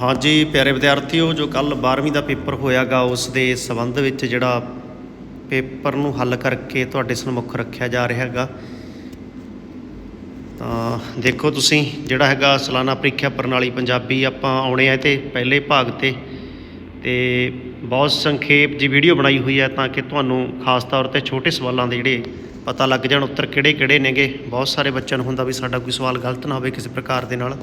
ਹਾਂਜੀ ਪਿਆਰੇ ਵਿਦਿਆਰਥੀਓ, ਜੋ ਕੱਲ 12ਵੀਂ ਦਾ ਪੇਪਰ ਹੋਇਆਗਾ, ਉਸ ਦੇ ਸੰਬੰਧ ਵਿੱਚ ਜਿਹੜਾ ਪੇਪਰ ਨੂੰ ਹੱਲ ਕਰਕੇ ਤੁਹਾਡੇ ਸਨਮੁਖ ਰੱਖਿਆ ਜਾ ਰਿਹਾ ਹੈਗਾ। ਤਾਂ ਦੇਖੋ ਤੁਸੀਂ, ਜਿਹੜਾ ਹੈਗਾ ਸਾਲਾਨਾ ਪ੍ਰੀਖਿਆ ਪ੍ਰਣਾਲੀ ਪੰਜਾਬੀ ਆਪਾਂ ਆਉਣੇ ਆ ਤੇ ਪਹਿਲੇ ਭਾਗ ਤੇ। ਤੇ ਬਹੁਤ ਸੰਖੇਪ ਜੀ ਵੀਡੀਓ ਬਣਾਈ ਹੋਈ ਹੈ ਤਾਂ ਕਿ ਤੁਹਾਨੂੰ ਖਾਸ ਤੌਰ ਤੇ ਛੋਟੇ ਸਵਾਲਾਂ ਦੇ ਜਿਹੜੇ ਪਤਾ ਲੱਗ ਜਾਣ ਉੱਤਰ ਕਿਹੜੇ ਕਿਹੜੇ ਨੇਗੇ। ਬਹੁਤ ਸਾਰੇ ਬੱਚਿਆਂ ਨੂੰ ਹੁੰਦਾ ਵੀ ਸਾਡਾ ਕੋਈ ਸਵਾਲ ਗਲਤ ਨਾ ਹੋਵੇ ਕਿਸੇ ਪ੍ਰਕਾਰ ਦੇ ਨਾਲ।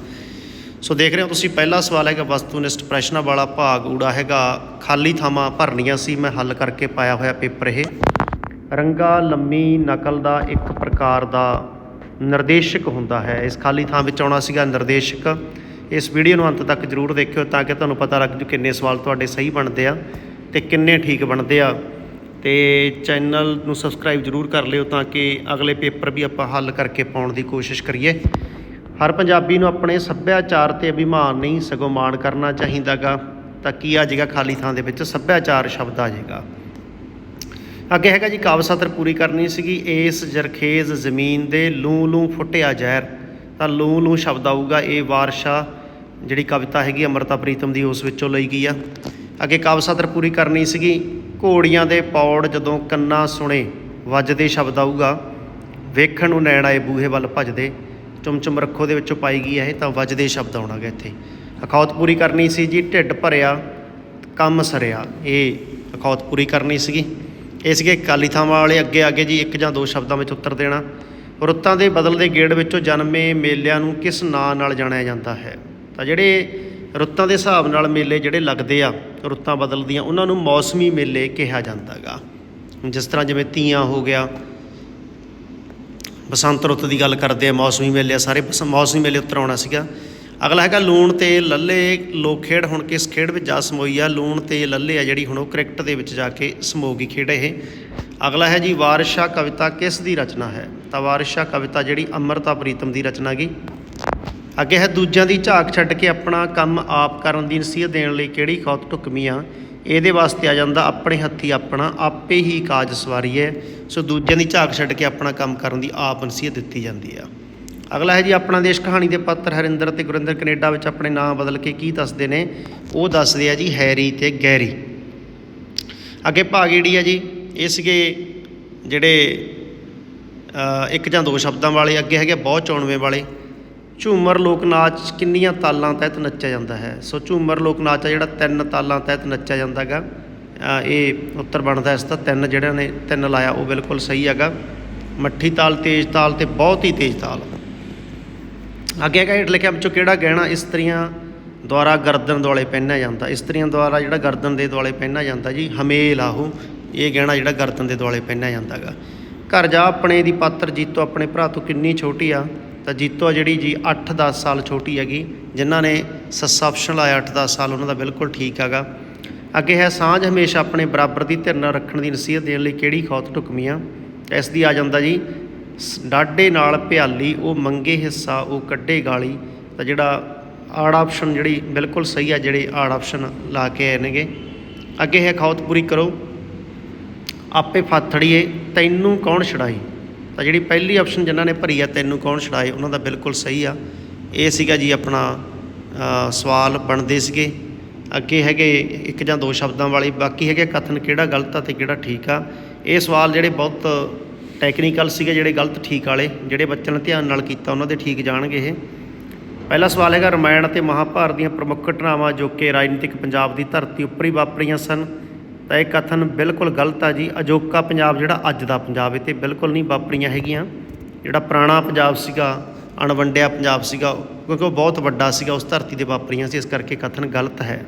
ਸੋ ਦੇਖ ਰਹੇ ਹੋ ਤੁਸੀਂ, ਪਹਿਲਾ ਸਵਾਲ ਹੈਗਾ ਵਸਤੂਨਿਸ਼ਟ ਪ੍ਰਸ਼ਨਾਂ ਵਾਲਾ ਭਾਗ, ਊੜਾ ਹੈਗਾ, ਖਾਲੀ ਥਾਵਾਂ ਭਰਨੀਆਂ ਸੀ, ਮੈਂ ਹੱਲ ਕਰਕੇ ਪਾਇਆ ਹੋਇਆ ਪੇਪਰ ਇਹ। ਰੰਗਾ, ਲੰਮੀ, ਨਕਲ ਦਾ ਇੱਕ ਪ੍ਰਕਾਰ ਦਾ ਨਿਰਦੇਸ਼ਕ ਹੁੰਦਾ ਹੈ। ਇਸ ਖਾਲੀ ਥਾਂ ਵਿੱਚ ਆਉਣਾ ਸੀਗਾ ਨਿਰਦੇਸ਼ਕ। ਇਸ ਵੀਡੀਓ ਨੂੰ ਅੰਤ ਤੱਕ ਜਰੂਰ ਦੇਖਿਓ ਤਾਂ ਕਿ ਤੁਹਾਨੂੰ ਪਤਾ ਲੱਗ ਜੂ ਕਿੰਨੇ ਸਵਾਲ ਤੁਹਾਡੇ ਸਹੀ ਬਣਦੇ ਆ ਤੇ ਕਿੰਨੇ ਠੀਕ ਬਣਦੇ ਆ। ਤੇ ਚੈਨਲ ਨੂੰ ਸਬਸਕ੍ਰਾਈਬ ਜਰੂਰ ਕਰ ਲਿਓ ਤਾਂ ਕਿ ਅਗਲੇ ਪੇਪਰ ਵੀ ਆਪਾਂ ਹੱਲ ਕਰਕੇ ਪਾਉਣ ਦੀ ਕੋਸ਼ਿਸ਼ ਕਰੀਏ। ਹਰ ਪੰਜਾਬੀ ਨੂੰ ਆਪਣੇ ਸੱਭਿਆਚਾਰ ਤੇ ਅਭਿਮਾਨ ਨਹੀਂ ਸਗੋਂ ਮਾਣ ਕਰਨਾ ਚਾਹੀਦਾਗਾ। ਤਾਂ ਕੀ ਆ ਜਾਏਗਾ ਖਾਲੀ ਥਾਂ ਦੇ ਵਿੱਚ? ਸੱਭਿਆਚਾਰ ਸ਼ਬਦ ਆ ਜਾਏਗਾ ਅੱਗੇ ਹੈਗਾ ਜੀ, ਕਾਵ ਸਤਰ ਪੂਰੀ ਕਰਨੀ ਸੀਗੀ। ਇਸ ਜਰਖੇਜ਼ ਜ਼ਮੀਨ ਦੇ ਲੂ ਲੂ ਫੁੱਟਿਆ ਜ਼ਹਿਰ। ਤਾਂ ਲੂ ਲੂ ਸ਼ਬਦ ਆਊਗਾ, ਇਹ ਵਾਰਸ਼ਾ ਜਿਹੜੀ ਕਵਿਤਾ ਹੈਗੀ ਅਮਰਤਾ ਪ੍ਰੀਤਮ ਦੀ, ਉਸ ਵਿੱਚੋਂ ਲਈ ਗਈ ਆ। ਅੱਗੇ ਕਾਵ ਸਤਰ ਪੂਰੀ ਕਰਨੀ ਸੀਗੀ। ਘੋੜੀਆਂ ਦੇ ਪੌੜ ਜਦੋਂ ਕੰਨਾਂ ਸੁਣੇ, ਵੱਜਦੇ ਸ਼ਬਦ ਆਊਗਾ। ਵੇਖਣ ਨੂੰ ਨੈਣ ਆਏ ਬੂਹੇ ਵੱਲ ਭਜਦੇ। ਚੁੰਮਚੁੰਮ ਰੱਖੋ ਦੇ ਵਿੱਚੋਂ ਪਾਈ ਗਈ ਹੈ ਇਹ, ਤਾਂ ਵੱਜਦੇ ਸ਼ਬਦ ਆਉਣਾਗਾ ਇੱਥੇ। ਅਖੌਤ ਪੂਰੀ ਕਰਨੀ ਸੀ ਜੀ, ਢਿੱਡ ਭਰਿਆ, ਕੰਮ ਸਰਿਆ। ਇਹ ਅਖੌਤ ਪੂਰੀ ਕਰਨੀ ਸੀਗੀ। ਇਹ ਸੀਗੇ ਕਾਲੀ ਥਾਵਾਂ ਵਾਲੇ ਅੱਗੇ ਅੱਗੇ ਜੀ, ਇੱਕ ਜਾਂ ਦੋ ਸ਼ਬਦਾਂ ਵਿੱਚ ਉੱਤਰ ਦੇਣਾ। ਰੁੱਤਾਂ ਦੇ ਬਦਲਦੇ ਗੇੜ ਵਿੱਚੋਂ ਜਨਮੇ ਮੇਲਿਆਂ ਨੂੰ ਕਿਸ ਨਾਂ ਨਾਲ ਜਾਣਿਆ ਜਾਂਦਾ ਹੈ? ਤਾਂ ਜਿਹੜੇ ਰੁੱਤਾਂ ਦੇ ਹਿਸਾਬ ਨਾਲ ਮੇਲੇ ਜਿਹੜੇ ਲੱਗਦੇ ਆ, ਰੁੱਤਾਂ ਬਦਲਦੀਆਂ, ਉਹਨਾਂ ਨੂੰ ਮੌਸਮੀ ਮੇਲੇ ਕਿਹਾ ਜਾਂਦਾਗਾ। ਜਿਸ ਤਰ੍ਹਾਂ ਜਿਵੇਂ ਤੀਆਂ ਹੋ ਗਿਆ ਬਸੰਤ ਰੁੱਤ ਦੀ ਗੱਲ ਕਰਦੇ ਆ ਮੌਸਮੀ ਮੇਲੇ ਆ, ਸਾਰੇ ਬਸ- ਮੌਸਮੀ ਮੇਲੇ ਉੱਤਰ ਆਉਣਾ ਸੀਗਾ। ਅਗਲਾ ਹੈਗਾ ਲੂਣ ਤੇ ਲੱਲੇ ਲੋਕ ਖੇਡ ਹੁਣ ਕਿਸ ਖੇਡ ਵਿੱਚ ਜਾ ਸਮੋਈ ਆ? ਲੂਣ ਤੇ ਲੱਲੇ ਆ ਜਿਹੜੀ ਹੁਣ ਉਹ ਕ੍ਰਿਕਟ ਦੇ ਵਿੱਚ ਜਾ ਕੇ ਸਮੋਗੀ ਖੇਡ ਇਹ। ਅਗਲਾ ਹੈ ਜੀ ਵਾਰਿਸ਼ਾ ਕਵਿਤਾ ਕਿਸ ਦੀ ਰਚਨਾ ਹੈ? ਤਾਂ ਵਾਰਿਸ਼ਾ ਕਵਿਤਾ ਜਿਹੜੀ ਅਮਰਤਾ ਪ੍ਰੀਤਮ ਦੀ ਰਚਨਾ ਗਈ ਅੱਗੇ ਹੈ ਦੂਜਿਆਂ ਦੀ ਝਾਕ ਛੱਡ ਕੇ ਆਪਣਾ ਕੰਮ ਆਪ ਕਰਨ ਦੀ ਨਸੀਹਤ ਦੇਣ ਲਈ ਕਿਹੜੀ ਖੌਤ ਢੁਕਵੀਂ ਆ? ਇਹਦੇ ਵਾਸਤੇ ਆ ਜਾਂਦਾ ਆਪਣੇ ਹੱਥੀ ਆਪਣਾ ਆਪੇ ਹੀ ਕਾਜ ਸਵਾਰੀਏ ਸੋ ਦੂਜਿਆਂ ਦੀ ਝਾਕ ਛੱਡ ਕੇ ਆਪਣਾ ਕੰਮ ਕਰਨ ਦੀ ਆਪ ਨਸੀਹਤ ਦਿੱਤੀ ਜਾਂਦੀ ਆ। ਅਗਲਾ ਹੈ ਜੀ, ਆਪਣਾ ਦੇਸ਼ ਕਹਾਣੀ ਦੇ ਪਾਤਰ ਹਰਿੰਦਰ ਤੇ ਗੁਰਿੰਦਰ ਕੈਨੇਡਾ ਵਿੱਚ ਆਪਣੇ ਨਾਮ ਬਦਲ ਕੇ ਕੀ ਦੱਸਦੇ ਨੇ? ਉਹ ਦੱਸਦੇ ਆ ਜੀ, ਹੈਰੀ ਤੇ ਗੈਰੀ। ਅੱਗੇ ਭਾਗ ਜਿਹੜੀ ਆ ਜੀ, ਇਹ ਸੀਗੇ ਜਿਹੜੇ ਇੱਕ ਜਾਂ ਦੋ ਸ਼ਬਦਾਂ ਵਾਲੇ, ਅੱਗੇ ਹੈਗੇ ਬਹੁਤ ਚੌਣਵੇਂ ਵਾਲੇ। ਝੂਮਰ ਲੋਕ ਨਾਚ ਕਿੰਨੀਆਂ ਤਾਲਾਂ ਤਹਿਤ ਨੱਚਿਆ ਜਾਂਦਾ ਹੈ? ਸੋ ਝੂਮਰ ਲੋਕ ਨਾਚ ਆ ਜਿਹੜਾ ਤਿੰਨ ਤਾਲਾਂ ਤਹਿਤ ਨੱਚਿਆ ਜਾਂਦਾ ਹੈਗਾ ਇਹ ਉੱਤਰ ਬਣਦਾ ਇਸ ਦਾ, ਤਿੰਨ ਜਿਹੜਾ ਨੇ ਤਿੰਨ ਲਾਇਆ, ਉਹ ਬਿਲਕੁਲ ਸਹੀ ਹੈਗਾ। ਮੱਠੀ ਤਾਲ, ਤੇਜ਼ ਤਾਲ ਤੇ ਬਹੁਤ ਹੀ ਤੇਜ਼ ਤਾਲ। ਅੱਗੇ ਹੈਗਾ ਹੇਠ ਲਿਖਿਆ ਵਿੱਚੋਂ ਕਿਹੜਾ ਗਹਿਣਾ ਇਸਤਰੀਆਂ ਦੁਆਰਾ ਗਰਦਨ ਦੁਆਲੇ ਪਹਿਨਿਆ ਜਾਂਦਾ? ਇਸਤਰੀਆਂ ਦੁਆਰਾ ਜਿਹੜਾ ਗਰਦਨ ਦੇ ਦੁਆਲੇ ਪਹਿਨਿਆ ਜਾਂਦਾ ਜੀ, ਹਮੇਲ ਆਹੋ, ਇਹ ਗਹਿਣਾ ਜਿਹੜਾ ਗਰਦਨ ਦੇ ਦੁਆਲੇ ਪਹਿਨਿਆ ਜਾਂਦਾਗਾ। ਘਰ ਜਾ ਆਪਣੇ ਦੀ ਪਾਤਰ ਜੀਤੋ, ਆਪਣੇ ਭਰਾ ਤੋਂ ਕਿੰਨੀ ਛੋਟੀ ਆ ਤਾਂ ਜੀਤੋ ਆ ਜਿਹੜੀ ਜੀ 8-10 ਸਾਲ ਛੋਟੀ ਹੈਗੀ, ਜਿਨ੍ਹਾਂ ਨੇ ਸੱਸਾ ਆਪਸ਼ਨ ਲਾਇਆ 8-10 ਸਾਲ, ਉਹਨਾਂ ਦਾ ਬਿਲਕੁਲ ਠੀਕ ਹੈਗਾ। ਅੱਗੇ ਹੈ ਸਾਂਝ ਹਮੇਸ਼ਾ ਆਪਣੇ ਬਰਾਬਰ ਦੀ ਧਿਰ ਨਾਲ ਰੱਖਣ ਦੀ ਨਸੀਹਤ ਦੇਣ ਲਈ ਕਿਹੜੀ ਖੌਤ ਢੁਕਵੀਂ ਇਸ ਦੀ ਆ ਜਾਂਦਾ ਜੀ, ਸ- ਡਾਢੇ ਨਾਲ ਭਿਆਲੀ, ਉਹ ਮੰਗੇ ਹਿੱਸਾ, ਉਹ ਕੱਢੇ ਗਾਲੀ, ਤਾਂ ਜਿਹੜਾ ਆੜ ਆਪਸ਼ਨ ਜਿਹੜੀ ਬਿਲਕੁਲ ਸਹੀ ਆ, ਜਿਹੜੇ ਆੜ ਆਪਸ਼ਨ ਲਾ ਕੇ ਆਏ ਨੇਗੇ। ਅੱਗੇ ਹੈ ਖੌਤ ਪੂਰੀ ਕਰੋ। ਆਪੇ ਫਾਥੜੀਏ, ਤੈਨੂੰ ਕੌਣ ਛੜਾਈ ਤਾਂ ਜਿਹੜੀ ਪਹਿਲੀ ਆਪਸ਼ਨ ਜਿਨ੍ਹਾਂ ਨੇ ਭਰੀ ਆ, ਤੈਨੂੰ ਕੌਣ ਛੜਾਏ ਉਹਨਾਂ ਦਾ ਬਿਲਕੁਲ ਸਹੀ ਆ। ਇਹ ਸੀਗਾ ਜੀ ਆਪਣਾ ਸਵਾਲ ਬਣਦੇ ਸੀਗੇ। ਅੱਗੇ ਹੈਗੇ ਇੱਕ ਜਾਂ ਦੋ ਸ਼ਬਦਾਂ ਵਾਲੀ, ਬਾਕੀ ਹੈਗੇ ਕਥਨ ਕਿਹੜਾ ਗਲਤ ਆ ਤੇ ਕਿਹੜਾ ਠੀਕ ਆ। ਇਹ ਸਵਾਲ ਜਿਹੜੇ ਬਹੁਤ ਟੈਕਨੀਕਲ ਸੀਗੇ, ਜਿਹੜੇ ਗਲਤ ਠੀਕ ਵਾਲੇ, ਜਿਹੜੇ ਬੱਚਿਆਂ ਨੇ ਧਿਆਨ ਨਾਲ ਕੀਤਾ, ਉਹਨਾਂ ਦੇ ਠੀਕ ਜਾਣਗੇ ਇਹ। ਪਹਿਲਾ ਸਵਾਲ ਹੈਗਾ, ਰਮਾਇਣ ਅਤੇ ਮਹਾਭਾਰਤ ਦੀਆਂ ਪ੍ਰਮੁੱਖ ਘਟਨਾਵਾਂ ਜੋ ਕਿ ਰਾਜਨੀਤਿਕ ਪੰਜਾਬ ਦੀ ਧਰਤੀ ਉੱਪਰ ਹੀ ਵਾਪਰੀਆਂ ਸਨ। ਤਾਂ ਇਹ ਕਥਨ ਬਿਲਕੁਲ ਗਲਤ ਆ ਜੀ। ਅਜੋਕਾ ਪੰਜਾਬ ਜਿਹੜਾ ਅੱਜ ਦਾ ਪੰਜਾਬ, ਇਹ ਤੇ ਬਿਲਕੁਲ ਨਹੀਂ ਵਾਪਰੀਆਂ ਹੈਗੀਆਂ। ਜਿਹੜਾ ਪੁਰਾਣਾ ਪੰਜਾਬ ਸੀਗਾ, ਅਣਵੰਡਿਆ ਪੰਜਾਬ ਸੀਗਾ, ਕਿਉਂਕਿ ਉਹ ਬਹੁਤ ਵੱਡਾ ਸੀਗਾ, ਉਸ ਧਰਤੀ ਦੇ ਵਾਪਰੀਆਂ ਸੀ, ਇਸ ਕਰਕੇ ਕਥਨ ਗਲਤ ਹੈ।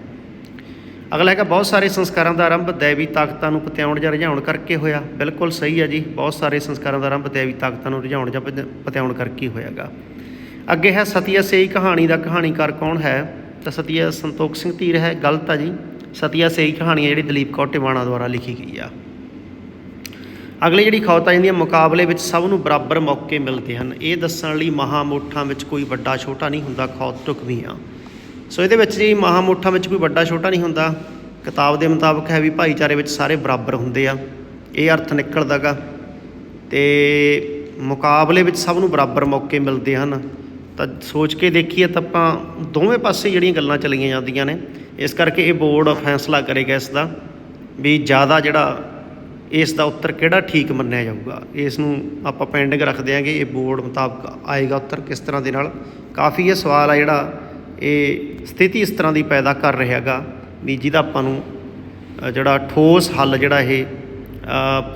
ਅਗਲਾ ਹੈਗਾ, ਬਹੁਤ ਸਾਰੇ ਸੰਸਕਾਰਾਂ ਦਾ ਆਰੰਭ ਦੇਵੀ ਤਾਕਤਾਂ ਨੂੰ ਪਤਿਆਉਣ ਜਾਂ ਰਝਾਉਣ ਕਰਕੇ ਹੋਇਆ। ਬਿਲਕੁਲ ਸਹੀ ਹੈ ਜੀ, ਬਹੁਤ ਸਾਰੇ ਸੰਸਕਾਰਾਂ ਦਾ ਆਰੰਭ ਦੇਵੀ ਤਾਕਤਾਂ ਨੂੰ ਰਝਾਉਣ ਜਾਂ ਪਤ- ਪਤਿਆਉਣ ਕਰਕੇ ਹੀ ਹੋਇਆਗਾ। ਅੱਗੇ ਹੈ, ਸਤੀਆ ਸੇਈ ਕਹਾਣੀ ਦਾ ਕਹਾਣੀਕਾਰ ਕੌਣ ਹੈ? ਤਾਂ ਸਤੀਆ ਸੰਤੋਖ ਸਿੰਘ ਧੀਰ ਹੈ, ਗਲਤ ਆ ਜੀ। ਸਤੀਆ ਸੇਈ ਕਹਾਣੀ ਹੈ ਜਿਹੜੀ ਦਲੀਪ ਕੌਰ ਟਿਵਾਣਾ ਦੁਆਰਾ ਲਿਖੀ ਗਈ ਆ। ਅਗਲੀ ਜਿਹੜੀ ਖੌਤ ਆ ਜਾਂਦੀ ਹੈ ਮੁਕਾਬਲੇ ਵਿੱਚ ਸਭ ਨੂੰ ਬਰਾਬਰ ਮੌਕੇ ਮਿਲਦੇ ਹਨ। ਇਹ ਦੱਸਣ ਲਈ ਮਹਾਮੋਠਾਂ ਵਿੱਚ ਕੋਈ ਵੱਡਾ ਛੋਟਾ ਨਹੀਂ ਹੁੰਦਾ, ਖੌਤ ਢੁਕਵੀਂ ਆ। ਸੋ ਇਹਦੇ ਵਿੱਚ ਜੀ ਮਹਾਮੋਠਾਂ ਵਿੱਚ ਕੋਈ ਵੱਡਾ ਛੋਟਾ ਨਹੀਂ ਹੁੰਦਾ, ਕਿਤਾਬ ਦੇ ਮੁਤਾਬਕ ਹੈ ਵੀ ਭਾਈਚਾਰੇ ਵਿੱਚ ਸਾਰੇ ਬਰਾਬਰ ਹੁੰਦੇ ਆ। ਇਹ ਅਰਥ ਨਿਕਲਦਾਗਾ। ਤੇ ਮੁਕਾਬਲੇ ਵਿੱਚ ਸਭ ਨੂੰ ਬਰਾਬਰ ਮੌਕੇ ਮਿਲਦੇ ਹਨ। ਤਾਂ ਸੋਚ ਕੇ ਦੇਖੀਏ ਤਾਂ ਆਪਾਂ ਦੋਵੇਂ ਪਾਸੇ ਜਿਹੜੀਆਂ ਗੱਲਾਂ ਚੱਲੀਆਂ ਜਾਂਦੀਆਂ ਨੇ, ਇਸ ਕਰਕੇ ਇਹ ਬੋਰਡ ਫੈਸਲਾ ਕਰੇਗਾ ਇਸ ਦਾ ਵੀ ਜ਼ਿਆਦਾ ਜਿਹੜਾ ਇਸ ਦਾ ਉੱਤਰ ਕਿਹੜਾ ਠੀਕ ਮੰਨਿਆ ਜਾਊਗਾ। ਇਸ ਨੂੰ ਆਪਾਂ ਪੈਂਡਿੰਗ ਰੱਖ ਦਿਆਂਗੇ, ਇਹ ਬੋਰਡ ਮੁਤਾਬਕ ਆਏਗਾ ਉੱਤਰ ਕਿਸ ਤਰ੍ਹਾਂ ਦੇ ਨਾਲ। ਕਾਫੀ ਇਹ ਸਵਾਲ ਆ ਜਿਹੜਾ ਇਹ ਸਥਿਤੀ ਇਸ ਤਰ੍ਹਾਂ ਦੀ ਪੈਦਾ ਕਰ ਰਿਹਾ ਹੈਗਾ ਵੀ ਜਿਹਦਾ ਆਪਾਂ ਨੂੰ ਜਿਹੜਾ ਠੋਸ ਹੱਲ ਜਿਹੜਾ ਇਹ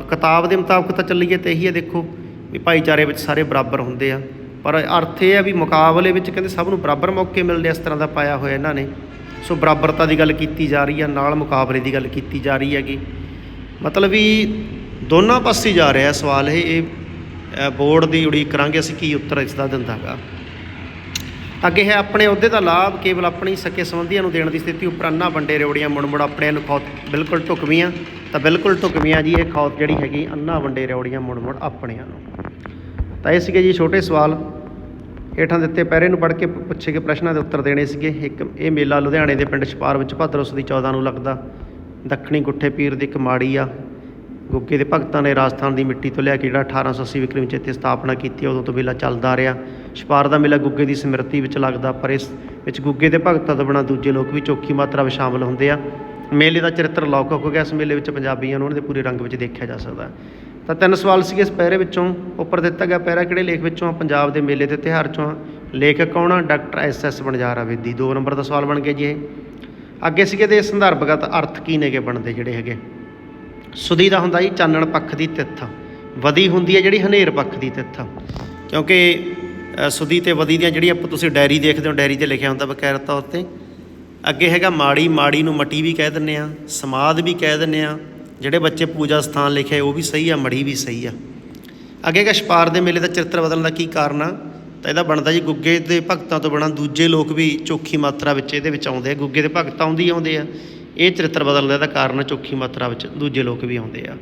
ਕਿਤਾਬ ਦੇ ਮੁਤਾਬਕ ਤਾਂ ਚੱਲੀਏ ਤੇ ਇਹੀ ਹੈ ਦੇਖੋ ਵੀ ਭਾਈਚਾਰੇ ਵਿੱਚ ਸਾਰੇ ਬਰਾਬਰ ਹੁੰਦੇ ਆ। ਪਰ ਅਰਥ ਇਹ ਹੈ ਵੀ ਮੁਕਾਬਲੇ ਵਿੱਚ ਕਹਿੰਦੇ ਸਭ ਨੂੰ ਬਰਾਬਰ ਮੌਕੇ ਮਿਲਦੇ ਇਸ ਤਰ੍ਹਾਂ ਦਾ ਪਾਇਆ ਹੋਇਆ ਇਹਨਾਂ ਨੇ। ਸੋ ਬਰਾਬਰਤਾ ਦੀ ਗੱਲ ਕੀਤੀ ਜਾ ਰਹੀ ਹੈ ਨਾਲ ਮੁਕਾਬਲੇ ਦੀ ਗੱਲ ਕੀਤੀ ਜਾ ਰਹੀ ਹੈਗੀ। ਮਤਲਬ ਵੀ ਦੋਨਾਂ ਪਾਸੇ ਜਾ ਰਿਹਾ ਸਵਾਲ, ਇਹ ਇਹ ਬੋਰਡ ਦੀ ਉਡੀਕ ਕਰਾਂਗੇ ਅਸੀਂ ਕੀ ਉੱਤਰ ਇਸ ਦਾ ਦਿੰਦਾ ਹੈਗਾ ਅੱਗੇ ਹੈ ਆਪਣੇ ਅਹੁਦੇ ਦਾ ਲਾਭ, ਕੇਵਲ ਆਪਣੀ ਸਕੇ ਸੰਬੰਧੀਆਂ ਨੂੰ ਦੇਣ ਦੀ ਸਥਿਤੀ ਉੱਪਰ ਅੰਨਾ ਵੰਡੇ ਰੇਵੜੀਆਂ ਮੁੜ ਮੁੜ ਆਪਣਿਆਂ ਨੂੰ ਖੌਤ ਬਿਲਕੁਲ ਢੁਕਵੀਆਂ, ਤਾਂ ਬਿਲਕੁਲ ਢੁਕਵੀਆਂ ਜੀ, ਇਹ ਖੌਤ ਜਿਹੜੀ ਹੈਗੀ ਅੰਨਾ ਵੰਡੇ ਰੇਵੜੀਆਂ ਮੁੜ ਮੁੜ ਆਪਣਿਆਂ ਨੂੰ। ਤਾਂ ਇਹ ਸੀਗੇ ਜੀ ਛੋਟੇ ਸਵਾਲ। ਹੇਠਾਂ ਦਿੱਤੇ ਪੈਰੇ ਨੂੰ ਪੜ੍ਹ ਕੇ ਪੁੱਛੇ ਗਏ ਪ੍ਰਸ਼ਨਾਂ ਦੇ ਉੱਤਰ ਦੇਣੇ ਸੀਗੇ। ਇੱਕ, ਇਹ ਮੇਲਾ ਲੁਧਿਆਣੇ ਦੇ ਪਿੰਡ ਛਪਾਰ ਵਿੱਚ ਭਾਦਰੋਂ ਦੀ 14 ਨੂੰ ਲੱਗਦਾ। ਦੱਖਣੀ ਗੁੱਠੇ ਪੀਰ ਦੀ ਇੱਕ ਮਾੜੀ ਆ। ਗੁੱਗੇ ਦੇ ਭਗਤਾਂ ਨੇ ਰਾਜਸਥਾਨ ਦੀ ਮਿੱਟੀ ਤੋਂ ਲਿਆ ਕੇ ਜਿਹੜਾ 1880 ਵਿਕਰਮ ਵਿੱਚ ਇੱਥੇ ਸਥਾਪਨਾ ਕੀਤੀ ਉਦੋਂ ਤੋਂ ਮੇਲਾ ਚੱਲਦਾ ਰਿਹਾ। ਛਪਾਰ ਦਾ ਮੇਲਾ ਗੁੱਗੇ ਦੀ ਸਮਿਰਤੀ ਵਿੱਚ ਲੱਗਦਾ, ਪਰ ਇਸ ਵਿੱਚ ਗੁੱਗੇ ਦੇ ਭਗਤਾਂ ਤੋਂ ਬਿਨਾਂ ਦੂਜੇ ਲੋਕ ਵੀ ਚੌਖੀ ਮਾਤਰਾ ਵਿੱਚ ਸ਼ਾਮਲ ਹੁੰਦੇ ਆ। ਮੇਲੇ ਦਾ ਚਰਿੱਤਰ ਲੌਕਿਕ ਹੋ ਗਿਆ। ਇਸ ਮੇਲੇ ਵਿੱਚ ਪੰਜਾਬੀਆਂ ਨੂੰ ਉਹਨਾਂ ਦੇ ਪੂਰੇ ਰੰਗ ਵਿੱਚ ਦੇਖਿਆ ਜਾ ਸਕਦਾ। ਤਾਂ ਤਿੰਨ ਸਵਾਲ ਸੀਗੇ ਇਸ ਪੈਰੇ ਵਿੱਚੋਂ। ਉੱਪਰ ਦਿੱਤਾ ਗਿਆ ਪੈਰਾ ਕਿਹੜੇ ਲੇਖ ਵਿੱਚੋਂ ਆ? ਪੰਜਾਬ ਦੇ ਮੇਲੇ ਤੇ ਤਿਉਹਾਰ ਚੋਂ ਆ। ਲੇਖਕ ਕੌਣ ਆ? Doctor S S Banjara Vedi. ਦੋ ਨੰਬਰ ਦਾ ਸਵਾਲ ਬਣ ਗਿਆ ਜੀ ਇਹ। ਅੱਗੇ ਸੀਗੇ ਤੇ ਸੰਦਰਭਗਤ ਅਰਥ ਕੀ ਨੇਗੇ ਬਣਦੇ ਜਿਹੜੇ ਹੈਗੇ? ਸੁਦੀ ਦਾ ਹੁੰਦਾ ਜੀ ਚਾਨਣ ਪੱਖ ਦੀ ਤਿੱਥ। ਵਦੀ ਹੁੰਦੀ ਹੈ ਜਿਹੜੀ ਹਨੇਰ ਪੱਖ ਦੀ ਤਿੱਥ। ਕਿਉਂਕਿ ਸੁਦੀ ਤੇ ਵਦੀ ਦੀਆਂ ਜਿਹੜੀਆਂ ਆਪਾਂ ਤੁਸੀਂ ਡਾਇਰੀ ਦੇਖਦੇ ਹੋ, ਡਾਇਰੀ ਤੇ ਲਿਖਿਆ ਹੁੰਦਾ ਬਕਾਇਰ ਤੌਰ ਤੇ ਅੱਗੇ ਹੈਗਾ ਮਾੜੀ ਮਾੜੀ ਨੂੰ ਮਟੀ ਵੀ ਕਹਿ ਦਿੰਨੇ ਆ ਸਮਾਦ ਵੀ ਕਹਿ ਦਿੰਨੇ ਆ ਜਿਹੜੇ ਬੱਚੇ ਪੂਜਾ ਸਥਾਨ ਲਿਖਿਆ ਉਹ ਵੀ ਸਹੀ ਆ ਮੜੀ ਵੀ ਸਹੀ ਆ। ਅੱਗੇ ਹੈਗਾ ਛਪਾਰ ਦੇ ਮੇਲੇ ਦਾ ਚਰਿੱਤਰ ਬਦਲਣ ਦਾ ਕੀ ਕਾਰਨ ਆ? ਤਾਂ ਇਹਦਾ ਬਣਦਾ ਜੀ, ਗੁੱਗੇ ਦੇ ਭਗਤਾਂ ਤੋਂ ਬਿਨਾਂ ਦੂਜੇ ਲੋਕ ਵੀ ਚੋਖੀ ਮਾਤਰਾ ਵਿੱਚ ਇਹਦੇ ਵਿੱਚ ਆਉਂਦੇ ਆ। ਗੁੱਗੇ ਦੇ ਭਗਤ ਆਉਂਦੀ ਆਉਂਦੇ ਆ। ਇਹ ਚਰਿੱਤਰ ਬਦਲਣ ਦਾ ਇਹਦਾ ਕਾਰਨ ਆ, ਚੋਖੀ ਮਾਤਰਾ ਵਿੱਚ ਦੂਜੇ ਲੋਕ ਵੀ ਆਉਂਦੇ ਆ।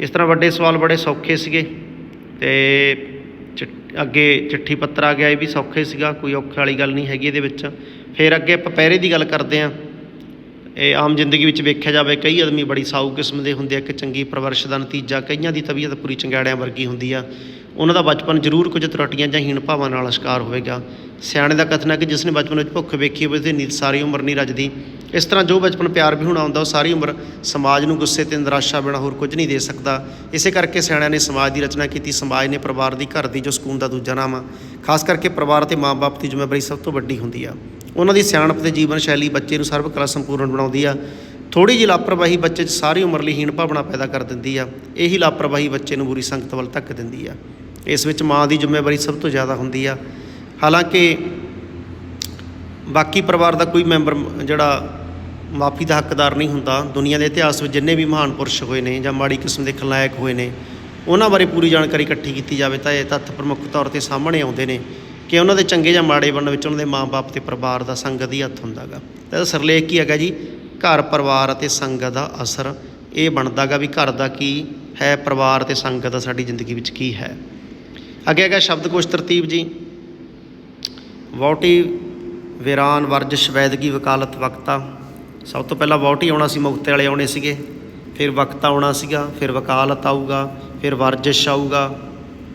ਇਸ ਤਰ੍ਹਾਂ ਵੱਡੇ ਸਵਾਲ ਬੜੇ ਸੌਖੇ ਸੀਗੇ। ਤੇ ਚਿ- ਅੱਗੇ ਚਿੱਠੀ ਪੱਤਰ ਆ ਗਿਆ, ਇਹ ਵੀ ਸੌਖੇ ਸੀਗਾ, ਕੋਈ ਔਖੇ ਵਾਲੀ ਗੱਲ ਨਹੀਂ ਹੈਗੀ ਇਹਦੇ ਵਿੱਚ। ਫਿਰ ਅੱਗੇ ਆਪਾਂ ਪਹਿਰੇ ਦੀ ਗੱਲ ਕਰਦੇ ਹਾਂ ਇਹ ਆਮ ਜ਼ਿੰਦਗੀ ਵਿੱਚ ਵੇਖਿਆ ਜਾਵੇ, ਕਈ ਆਦਮੀ ਬੜੀ ਸਾਊ ਕਿਸਮ ਦੇ ਹੁੰਦੇ ਆ ਕਿ ਚੰਗੀ ਪਰਵਰਿਸ਼ ਦਾ ਨਤੀਜਾ, ਕਈਆਂ ਦੀ ਤਬੀਅਤ ਪੂਰੀ ਚੰਗਾੜਿਆਂ ਵਰਗੀ ਹੁੰਦੀ ਆ। ਉਹਨਾਂ ਦਾ ਬਚਪਨ ਜ਼ਰੂਰ ਕੁਝ ਤਰੱਟੀਆਂ ਜਾਂ ਹੀਣ ਭਾਵਾਂ ਨਾਲ ਸ਼ਿਕਾਰ ਹੋਵੇਗਾ। ਸਿਆਣੇ ਦਾ ਕਥਨ ਹੈ ਕਿ ਜਿਸ ਨੇ ਬਚਪਨ ਵਿੱਚ ਭੁੱਖ ਵੇਖੀ ਹੋਵੇ ਤੇ ਨੀਂਦ ਸਾਰੀ ਉਮਰ ਨਹੀਂ ਰੱਜਦੀ। ਇਸ ਤਰ੍ਹਾਂ ਜੋ ਬਚਪਨ ਪਿਆਰ ਵੀ ਹੋਣਾ ਹੁੰਦਾ ਉਹ ਸਾਰੀ ਉਮਰ ਸਮਾਜ ਨੂੰ ਗੁੱਸੇ ਤੇ ਨਿਰਾਸ਼ਾ ਬਿਨਾਂ ਹੋਰ ਕੁਝ ਨਹੀਂ ਦੇ ਸਕਦਾ। ਇਸੇ ਕਰਕੇ ਸਿਆਣਿਆਂ ਨੇ ਸਮਾਜ ਦੀ ਰਚਨਾ ਕੀਤੀ। ਸਮਾਜ ਨੇ ਪਰਿਵਾਰ ਦੀ ਘਰ ਦੀ ਜੋ ਸਕੂਨ ਦਾ ਦੂਜਾ ਨਾਮ ਆ, ਖਾਸ ਕਰਕੇ ਪਰਿਵਾਰ ਤੇ ਮਾਪੇ ਦੀ ਜ਼ਿੰਮੇਵਾਰੀ ਸਭ ਤੋਂ ਵੱਡੀ ਹੁੰਦੀ ਆ। ਉਹਨਾਂ ਦੀ ਸਿਆਣਪ ਤੇ ਜੀਵਨ ਸ਼ੈਲੀ ਬੱਚੇ ਨੂੰ ਸਰਬ ਕਲਾ ਸੰਪੂਰਨ ਬਣਾਉਂਦੀ ਆ। ਥੋੜੀ ਜਿਹੀ ਲਾਪਰਵਾਹੀ ਬੱਚੇ 'ਚ ਸਾਰੀ ਉਮਰ ਲਈ ਹੀਣ ਭਾਵਨਾ ਪੈਦਾ ਕਰ ਦਿੰਦੀ ਆ। ਇਹੀ ਲਾਪਰਵਾਹੀ ਬੱਚੇ ਨੂੰ ਬੁਰੀ ਸੰਗਤ ਵੱਲ ਧੱਕ ਦਿੰਦੀ ਆ। ਇਸ ਵਿੱਚ ਮਾਂ ਦੀ ਜ਼ਿੰਮੇਵਾਰੀ ਸਭ ਤੋਂ ਜ਼ਿਆਦਾ ਹੁੰਦੀ ਆ। ਹਾਲਾਂਕਿ ਬਾਕੀ ਪਰਿਵਾਰ ਦਾ ਕੋਈ ਮੈਂਬਰ ਜਿਹੜਾ ਮਾਫੀ ਦਾ ਹੱਕਦਾਰ ਨਹੀਂ ਹੁੰਦਾ, ਦੁਨੀਆ ਦੇ ਇਤਿਹਾਸ ਵਿੱਚ ਜਿੰਨੇ ਵੀ ਮਹਾਨ ਪੁਰਸ਼ ਹੋਏ ਨੇ ਜਾਂ ਮਾੜੀ ਕਿਸਮ ਦੇ ਖਲਨਾਇਕ ਹੋਏ ਨੇ, ਉਹਨਾਂ ਬਾਰੇ ਪੂਰੀ ਜਾਣਕਾਰੀ ਇਕੱਠੀ ਕੀਤੀ ਜਾਵੇ ਤਾਂ ਇਹ ਤੱਥ ਪ੍ਰਮੁੱਖ ਤੌਰ ਤੇ ਸਾਹਮਣੇ ਆਉਂਦੇ ਨੇ ਕਿ ਉਹਨਾਂ ਦੇ ਚੰਗੇ ਜਾਂ ਮਾੜੇ ਬਣਨ ਵਿੱਚ ਉਹਨਾਂ ਦੇ ਮਾਪੇ ਤੇ ਪਰਿਵਾਰ ਦਾ ਸੰਗਤ ਹੀ ਹੱਥ ਹੁੰਦਾਗਾ। ਤਾਂ ਇਹਦਾ ਸਰਲੇਖ ਕੀ ਹੈਗਾ ਜੀ? ਘਰ, ਪਰਿਵਾਰ ਅਤੇ ਸੰਗਤ ਦਾ ਅਸਰ। ਇਹ ਬਣਦਾਗਾ ਵੀ ਘਰ ਦਾ ਕੀ ਹੈ, ਪਰਿਵਾਰ ਤੇ ਸੰਗਤ ਦਾ ਸਾਡੀ ਜ਼ਿੰਦਗੀ ਵਿੱਚ ਕੀ ਹੈ। ਅੱਗੇ ਹੈਗਾ ਸ਼ਬਦਕੋਸ਼ ਤਰਤੀਬ ਜੀ। ਵੌਟੀ ਵੀਰਾਨ ਵਰਜਿਸ਼ ਵੈਦਗੀ ਵਕਾਲਤ ਵਕਤਾ। ਸਭ ਤੋਂ ਪਹਿਲਾਂ ਵੌਟੀ ਆਉਣਾ ਸੀ, ਮੁਕਤੇ ਵਾਲੇ ਆਉਣੇ ਸੀਗੇ। ਫਿਰ ਵਕਤਾ ਆਉਣਾ ਸੀਗਾ, ਫਿਰ ਵਕਾਲਤ ਆਊਗਾ, ਫਿਰ ਵਰਜਿਸ਼ ਆਊਗਾ।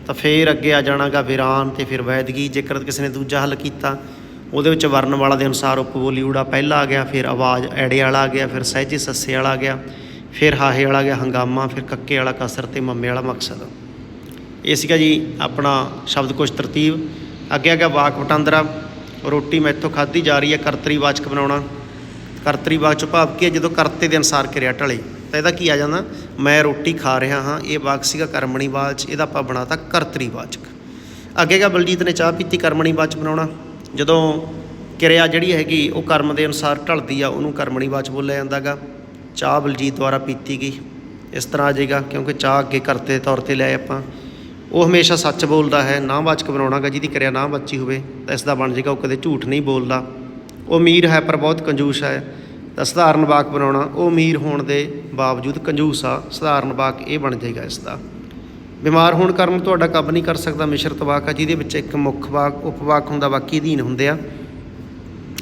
ਤਾਂ ਫਿਰ ਅੱਗੇ ਆ ਜਾਣਾਗਾ ਵੀਰਾਨ ਤੇ ਫਿਰ ਵੈਦਗੀ। ਜੇਕਰ ਕਿਸੇ ਨੇ ਦੂਜਾ ਹੱਲ ਕੀਤਾ, ਉਹਦੇ ਵਿੱਚ ਵਰਨ ਵਾਲਾ ਦੇ ਅਨੁਸਾਰ ਉਪਬੋਲੀ ਊੜਾ ਪਹਿਲਾ ਆ ਗਿਆ, ਫਿਰ ਆਵਾਜ਼ ਐੜੇ ਵਾਲਾ ਆ ਗਿਆ, ਫਿਰ ਸਹਿਜੇ ਸੱਸੇ ਵਾਲਾ ਆ ਗਿਆ, ਫਿਰ ਹਾਹੇ ਵਾਲਾ ਆ ਗਿਆ, ਹੰਗਾਮਾ, ਫਿਰ ਕੱਕੇ ਵਾਲਾ ਕਸਰ ਤੇ ਮੰਮੇ ਵਾਲਾ ਮਕਸਦ। ਇਹ ਸੀਗਾ ਜੀ ਆਪਣਾ ਸ਼ਬਦਕੋਸ਼ ਤਰਤੀਬ। ਅੱਗੇ ਅੱਗੇ ਵਾਕ ਵਟਾਂਦਰਾ। ਰੋਟੀ ਮੈਥੋਂ ਖਾਧੀ ਜਾ ਰਹੀ ਹੈ ਕਰਤਰੀ ਵਾਚਕ ਬਣਾਉਣਾ। ਕਰਤਰੀ ਵਾਚਕ ਭਾਵ ਕੀ ਹੈ? ਜਦੋਂ ਕਰਤੇ ਦੇ ਅਨਸਾਰ ਕਿਰਿਆ ਢਲੇ। ਤਾਂ ਇਹਦਾ ਕੀ ਆ ਜਾਂਦਾ? ਮੈਂ ਰੋਟੀ ਖਾ ਰਿਹਾ ਹਾਂ, ਇਹ ਵਾਕ ਸੀਗਾ ਕਰਮਣੀ ਵਾਚ, ਇਹਦਾ ਆਪਾਂ ਬਣਾਤਾ ਕਰਤਰੀ ਵਾਚਕ। ਅੱਗੇ ਗਾ ਬਲਜੀਤ ਨੇ ਚਾਹ ਪੀਤੀ, ਕਰਮਣੀ ਵਾਚ ਬਣਾਉਣਾ। ਜਦੋਂ ਕਿਰਿਆ ਜਿਹੜੀ ਹੈਗੀ, ਉਹ ਕਰਮ ਦੇ ਅਨੁਸਾਰ ਢਲਦੀ ਆ, ਉਹਨੂੰ ਕਰਮਣੀ ਵਾਚ ਬੋਲਿਆ ਜਾਂਦਾਗਾ। ਚਾਹ ਬਲਜੀਤ ਦੁਆਰਾ ਪੀਤੀ ਗਈ। ਇਸ ਤਰ੍ਹਾਂ ਆ ਜਾਏਗਾ, ਕਿਉਂਕਿ ਚਾਹ ਅੱਗੇ ਕਰਤੇ ਦੇ ਤੌਰ ਤੇ ਲਿਆਏ ਆਪਾਂ। ਉਹ ਹਮੇਸ਼ਾ ਸੱਚ ਬੋਲਦਾ ਹੈ ਨਾਵਾਚਕ ਬਣਾਉਣਾਗਾ ਜਿਹਦੀ ਕਿਰਿਆ ਨਾ ਬੱਚੀ ਹੋਵੇ, ਤਾਂ ਇਸ ਦਾ ਬਣ ਜਾਏਗਾ, ਉਹ ਕਦੇ ਝੂਠ ਨਹੀਂ ਬੋਲਦਾ। ਉਹ ਅਮੀਰ ਹੈ, ਪਰ ਬਹੁਤ ਕੰਜੂਸ ਹੈ। ਤਾਂ ਸਧਾਰਨ ਵਾਕ ਬਣਾਉਣਾ, ਉਹ ਅਮੀਰ ਹੋਣ ਦੇ ਬਾਵਜੂਦ ਕੰਜੂਸ ਆ, ਸਧਾਰਨ ਵਾਕ ਇਹ ਬਣ ਜਾਏਗਾ ਇਸ ਦਾ ਬਿਮਾਰ ਹੋਣ ਕਾਰਨ ਤੁਹਾਡਾ ਕੰਮ ਨਹੀਂ ਕਰ ਸਕਦਾ, ਮਿਸ਼ਰਤ ਵਾਕ ਆ, ਜਿਹਦੇ ਵਿੱਚ ਇੱਕ ਮੁੱਖ ਵਾਕ ਉਪਵਾਕ ਹੁੰਦਾ, ਬਾਕੀ ਅਧੀਨ ਹੁੰਦੇ ਆ।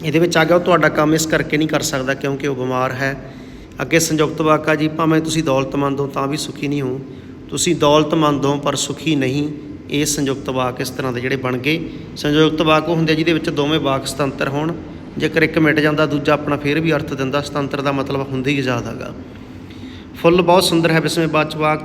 ਇਹਦੇ ਵਿੱਚ ਆ ਗਿਆ, ਉਹ ਤੁਹਾਡਾ ਕੰਮ ਇਸ ਕਰਕੇ ਨਹੀਂ ਕਰ ਸਕਦਾ, ਕਿਉਂਕਿ ਉਹ ਬਿਮਾਰ ਹੈ। ਅੱਗੇ ਸੰਯੁਕਤ ਵਾਕ ਆ ਜੀ, ਭਾਵੇਂ ਤੁਸੀਂ ਦੌਲਤਮੰਦ ਹੋ, ਤਾਂ ਵੀ ਸੁਖੀ ਨਹੀਂ ਹੋ। ਤੁਸੀਂ ਦੌਲਤਮੰਦ ਹੋ ਪਰ ਸੁਖੀ ਨਹੀਂ, ਇਹ ਸੰਯੁਕਤ ਵਾਕ ਇਸ ਤਰ੍ਹਾਂ ਦੇ ਜਿਹੜੇ ਬਣ ਗਏ। ਸੰਯੁਕਤ ਵਾਕ ਉਹ ਹੁੰਦੇ ਆ ਜਿਹਦੇ ਵਿੱਚ ਦੋਵੇਂ ਵਾਕ ਸੁਤੰਤਰ ਹੋਣ। ਜੇਕਰ ਇੱਕ ਮਿਟ ਜਾਂਦਾ, ਦੂਜਾ ਆਪਣਾ ਫੇਰ ਵੀ ਅਰਥ ਦਿੰਦਾ, ਸੁਤੰਤਰ ਦਾ ਮਤਲਬ ਹੁੰਦੀ ਹੀ ਆਜ਼ਾਦ ਹੈਗਾ। ਫੁੱਲ ਬਹੁਤ ਸੁੰਦਰ ਹੈ ਵਿਸਮੇ ਵਾਚਕ ਵਾਕ।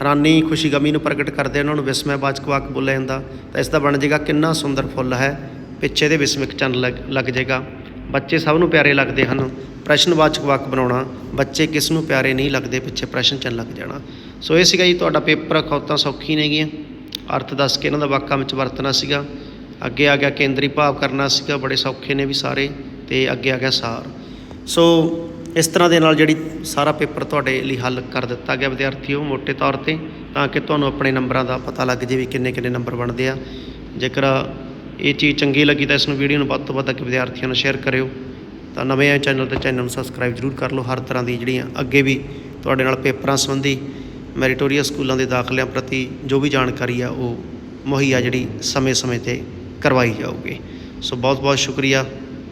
ਹੈਰਾਨੀ, ਖੁਸ਼ੀ, ਗਮੀ ਨੂੰ ਪ੍ਰਗਟ ਕਰਦੇ ਉਹਨਾਂ ਨੂੰ ਵਿਸਮੇ ਵਾਚਕ ਵਾਕ ਬੋਲਿਆ ਜਾਂਦਾ। ਤਾਂ ਇਸ ਦਾ ਬਣ ਜਾਏਗਾ ਕਿੰਨਾ ਸੁੰਦਰ ਫੁੱਲ ਹੈ। ਪਿੱਛੇ ਦੇ ਵਿਸਮਿਕ ਚੰਨ ਲੱਗ ਲੱਗ ਜਾਏਗਾ। ਬੱਚੇ ਸਭ ਨੂੰ ਪਿਆਰੇ ਲੱਗਦੇ ਹਨ। ਪ੍ਰਸ਼ਨਵਾਚਕ ਵਾਕ ਬਣਾਉਣਾ। ਬੱਚੇ ਕਿਸ ਨੂੰ ਪਿਆਰੇ ਨਹੀਂ ਲੱਗਦੇ, ਪਿੱਛੇ ਪ੍ਰਸ਼ਨ ਚੰਨ ਲੱਗ ਜਾਣਾ। ਸੋ ਇਹ ਸੀਗਾ ਜੀ ਤੁਹਾਡਾ ਪੇਪਰ ਖੌਤਾਂ ਸੌਖੀ ਨੇਗੀਆਂ ਅਰਥ ਦੱਸ ਕੇ ਇਹਨਾਂ ਦਾ ਵਾਕਾਂ ਵਿੱਚ ਵਰਤਣਾ ਸੀਗਾ। ਅੱਗੇ ਆ ਗਿਆ ਕੇਂਦਰੀ ਭਾਵ ਕਰਨਾ ਸੀਗਾ, ਬੜੇ ਸੌਖੇ ਨੇ ਵੀ ਸਾਰੇ ਤੇ ਅੱਗੇ ਆ ਗਿਆ ਸਾਰ। ਸੋ ਇਸ ਤਰ੍ਹਾਂ ਦੇ ਨਾਲ ਜਿਹੜੀ ਸਾਰਾ ਪੇਪਰ ਤੁਹਾਡੇ ਲਈ ਹੱਲ ਕਰ ਦਿੱਤਾ ਗਿਆ ਵਿਦਿਆਰਥੀਓ ਮੋٹے ਤੌਰ ਤੇ, ਤਾਂ ਕਿ ਤੁਹਾਨੂੰ ਆਪਣੇ ਨੰਬਰਾਂ ਦਾ ਪਤਾ ਲੱਗ ਜੇ ਵੀ ਕਿੰਨੇ ਕਿੰਨੇ ਨੰਬਰ ਬਣਦੇ ਆ। ਜੇਕਰ ਇਹ ਚੀਜ਼ ਚੰਗੀ ਲੱਗੀ ਤਾਂ ਇਸ ਨੂੰ ਵੀਡੀਓ ਨੂੰ ਵੱਧ ਤੋਂ ਵੱਧ ਅੱਗੇ ਵਿਦਿਆਰਥੀਆਂ ਨੂੰ ਸ਼ੇਅਰ ਕਰਿਓ। ਤਾਂ ਨਵੇਂ ਆਏ ਚੈਨਲ ਤੇ ਚੈਨਲ ਨੂੰ ਸਬਸਕ੍ਰਾਈਬ ਜ਼ਰੂਰ ਕਰ ਲਓ। ਹਰ ਤਰ੍ਹਾਂ ਦੀ ਜਿਹੜੀਆਂ ਅੱਗੇ ਵੀ ਤੁਹਾਡੇ ਨਾਲ ਪੇਪਰਾਂ ਸੰਬੰਧੀ ਮੈਰੀਟੋਰੀਆ ਸਕੂਲਾਂ ਦੇ ਦਾਖਲਿਆਂ ਪ੍ਰਤੀ ਜੋ ਵੀ ਜਾਣਕਾਰੀ ਆ, ਉਹ ਮੁਹੱਈਆ ਜਿਹੜੀ ਸਮੇਂ-ਸਮੇਂ ਤੇ ਕਰਵਾਈ ਜਾਊਗੀ। ਸੋ ਬਹੁਤ ਬਹੁਤ ਸ਼ੁਕਰੀਆ।